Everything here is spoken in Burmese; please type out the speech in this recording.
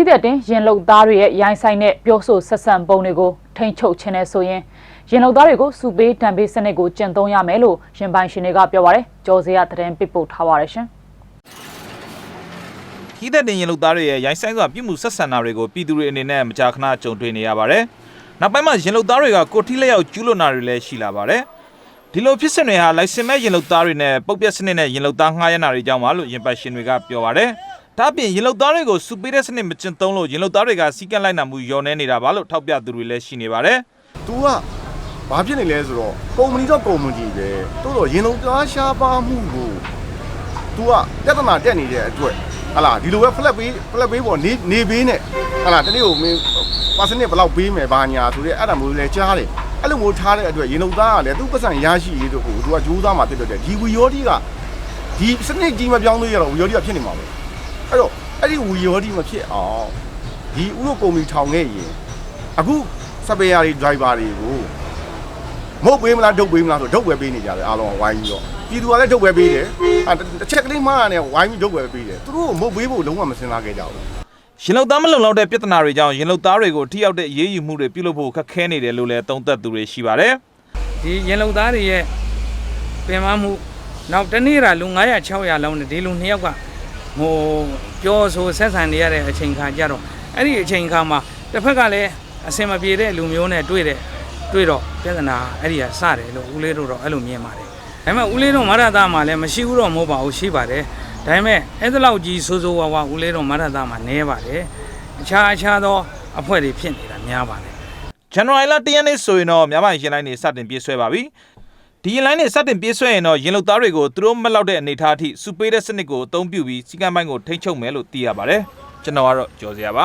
ီးသက်တင်ရင်လုံသားတွေရဲ့ရိုင်းဆိုင်တဲ့ပြောဆိုဆက်ဆံပုံတွေကိုထိန်းချုပ်ခြင်းနဲ့ဆိုရင်ရင်လုံသားတွေကိုစုပေးတံပေးစနစ်ကိုကျင့်သုံးရမယ်လို့ရင်ပိုင်ရှင်တွေကပြောပါတယ်ကြော်စရာသတင်းပစ်ပို့ထားပါတယ်ရှင်ခီးသက်တင်ရင်လူသားတွေရဲ့ရိုင်းဆိုင်စွာပြုမှုဆက်ဆံတာတွေကိုပြည်သူတွေအနေနဲ့မကြာခဏကြုံတွေ့နေရပါတယ်။နောက်ပိုင်းမှာရင်လူသားတွေကကိုထီလက်ရောက်ကျူးလွန်တာတွေလည်းရှိလာပါတယ်။ဒီလိုဖြစ်စဉ်တွေဟာလိုက်စင်မဲ့ရင်လူသားတွေနဲ့ပုတ်ပြက်စနစ်နဲ့ရင်လူသားငှားရမ်းတာတွေကြောင့်ပါလို့ရင်ပတ်ရှင်တွေကပြောပါတယ်။ ဒါ့အပြင်ရင်လူသားတွေကိုစုပေးတဲ့စနစ်မကျင့်သုံးလို့ရင်လူသားတွေကစီကံလိုက်နာမှုညော်နေနေတာပါလို့ထောက်ပြသူတွေလည်းရှိနေပါတယ်။ तू ကဘာဖြစ်နေလဲဆိုတော့ကုမ္ပဏီတော့ကုမ္ပဏီပဲတိုးတော့ရင်လုံးကားရှားပါမှုကို तू ကပြဿနာတက်နေတဲ့အတွက်ဟလာဒီလိုပဲ flat ပေး flat ပေးပေါ်နေနေပေးနဲ့ဟလာတနေ့ကိုမင်းပါစနစ်ဘယ်လောက်ပေးမယ်ဘာညာဆိုတဲ့အဲ့ဒါမျိုးလဲကြားတယ်အဲ့လိုမျိုးထားတဲ့အတွက်ရင်လုံးသားကလည်းသူ့ပတ်စံရရှိရေးတို့ကို तू ကကြိုးစားမှဖြစ်တဲ့ဒီဝီယောဒီကဒီစနစ်ကြီးမပြောင်းသေးရတော့ဝီယောဒီကဖြစ်နေမှာပဲ အဲ့တော့အဲ့ဒီဝီယောဒီမဖြစ်အောင်ဒီဥရောကုမ္ပဏီထောင်ခဲ့ရင်အခုစပယ်ယာတွေ driver တွေကိုမဟုတ်ပေးမလားဒုတ်ပေးမလားဆိုဒုတ်ပဲပေးနေကြတယ်အားလုံးကဝိုင်းပြီးတော့ပြည်သူကလည်းဒုတ်ပဲပေးတယ်အဲတစ်ချက်ကလေးမှလည်းဝိုင်းပြီးဒုတ်ပဲပေးတယ်သူတို့ကမဟုတ်ပေးဖို့လုံးဝမစဉ်းစားခဲ့ကြဘူးရင်လုံသားမလုံလောက်တဲ့ပြဿနာတွေကြောင့်ရင်လုံသားတွေကိုထိရောက်တဲ့အရေးယူမှုတွေပြုလုပ်ဖို့ခက်ခဲနေတယ်လို့လည်းသုံးသပ်သူတွေရှိပါတယ်။ဒီရင်လုံသားတွေရဲ့ပင်မမှုနောက်တစ်နေ့တာလူ900 600လောက်နဲ့ဒီလူနှစ်ယောက်က ဟိုပြောဆိုဆက်ဆံနေရတဲ့အချိန်ခါကြတော့အဲ့ဒီအချိန်ခါမှာတစ်ဖက်ကလည်းအစင်မပြေတဲ့လူမျိုးနဲ့တွေ့တဲ့တွေ့တော့ပြဿနာအဲ့ဒီကစတယ်လို့ဦးလေးတို့တော့အဲ့လိုမြင်ပါတယ်ဒါပေမဲ့ဦးလေးတို့မရတာမှာလည်းမရှိဘူးတော့မဟုတ်ပါဘူးရှိပါတယ်ဒါပေမဲ့အဲ့ဒီလောက်ကြီးဆိုးဆိုးဝါးဝါဦးလေးတို့မရတာမှာနဲပါတယ်အခြားအခြားသောအဖွဲ့တွေဖြစ်နေတာများပါတယ်ဇန်နဝါရီလ1ရက်နေ့ဆိုရင်တော့မြန်မာရင်လိုင်းနေစတင်ပြေးဆွဲပါပြီ ဒီရင်လိုင်းနေစတင်ပြေးဆွဲရင်တော့ရင်လုံသားတွေကိုသူတို့မလောက်တဲ့အနေအထားအထိစူပေးတဲ့စနစ်ကိုအသုံးပြုပြီးစီကံပိုင်းကိုထိန်းချုပ်မယ်လို့သိရပါတယ်ကျွန်တော်ကတော့ကြော်စရာပါ